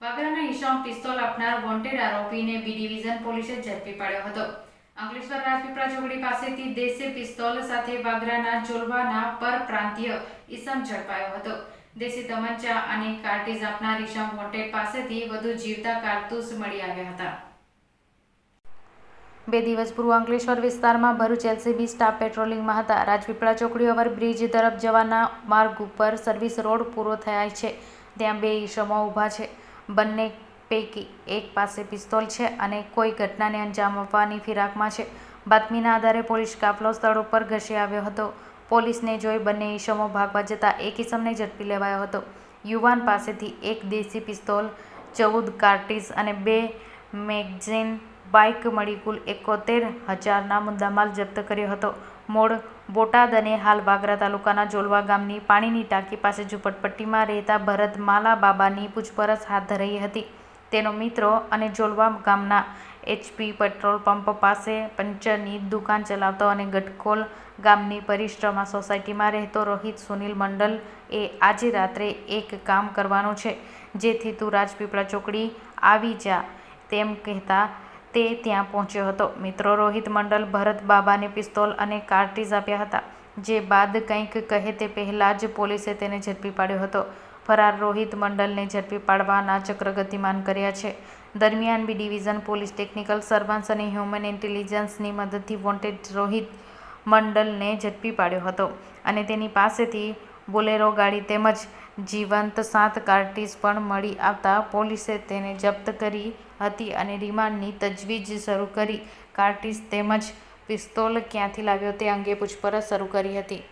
વાગરાના હિશામ pistol આપનાર wanted આરોપીને B division પોલીસે ઝડપી પાડ્યો હતો. અંકલેશ્વર રાજપીપળા ચોકડી પાસેથી દેશી પિસ્તોલ સાથે વાગરાના જોલવાના પરપ્રાંતીય ઈસમ ઝડપાયો હતો. દેશી તમંચા અને કાર્ટીઝ આપનાર ઈશમ વોન્ટેડ પાસેથી વધુ જીવતા કારતૂસ મળી આવ્યા હતા. બે દિવસ પૂર્વ અંકલેશ્વર વિસ્તારમાં ભરૂચ એલસીબી સ્ટાફ પેટ્રોલિંગમાં હતા. રાજપીપળા ચોકડી ઓવરબ્રિજ તરફ જવાના માર્ગ ઉપર સર્વિસ રોડ પૂરો થયા છે. ત્યાં બે ઈસમો ઊભા છે. બંને પૈકી એક પાસે પિસ્તોલ છે અને કોઈ ઘટનાને અંજામ આપવાની ફિરાકમાં છે. બાતમીના આધારે પોલીસ કાફલો સ્થળ ઉપર ઘસી આવ્યો હતો. પોલીસને જોઈ બંને ઈસમો ભાગવા જતા એક ઈસમને ઝડપી લેવાયો હતો. યુવાન પાસેથી એક દેશી પિસ્તોલ, ચૌદ કાર્ટીસ અને બે મેગઝીન બાઇક મળી કુલ એકોતેર હજારના મુદ્દામાલ જપ્ત કર્યો હતો. મૂળ બોટાદ અને હાલ વાગરા તાલુકાના જોલવા ગામની પાણીની ટાંકી પાસે ઝૂંપડપટ્ટીમાં રહેતા ભરત માલા બાબાની પૂછપરછ હાથ ધરાઈ હતી. તેનો મિત્રો અને જોલવા ગામના એચપી પેટ્રોલ પંપ પાસે પંચરની દુકાન ચલાવતો અને ગટકોલ ગામની પરિશ્રમા સોસાયટીમાં રહેતો રોહિત સુનિલ મંડલ એ આજે રાત્રે એક કામ કરવાનું છે. જેથી તું રાજપીપળા ચોકડી આવી જા તેમ કહેતા તે ત્યાં પહોંચ્યો હતો. મિત્રો, રોહિત મંડલ ભરત બાબાને પિસ્તોલ અને કાર્ટીઝ આપ્યા હતા, જે બાદ કંઈક કહે તે પહેલાં જ પોલીસે તેને ઝડપી પાડ્યો હતો. ફરાર રોહિત મંડલને ઝડપી પાડવાના ચક્ર ગતિમાન કર્યા છે. દરમિયાન B division, police technical surveillance અને હ્યુમન ઇન્ટેલિજન્સની મદદથી વોન્ટેડ રોહિત મંડલને ઝડપી પાડ્યો હતો અને તેની પાસેથી બોલેરો ગાડી તેમજ જીવંત સાત કાર્ટીઝ પણ મળી આવતા પોલીસે તેને જપ્ત કરી હતી અને રિમાન્ડની તજવીજ શરૂ કરી. કાર્ટીઝ તેમજ પિસ્તોલ ક્યાંથી લાવ્યો તે અંગે પૂછપરછ શરૂ કરી હતી.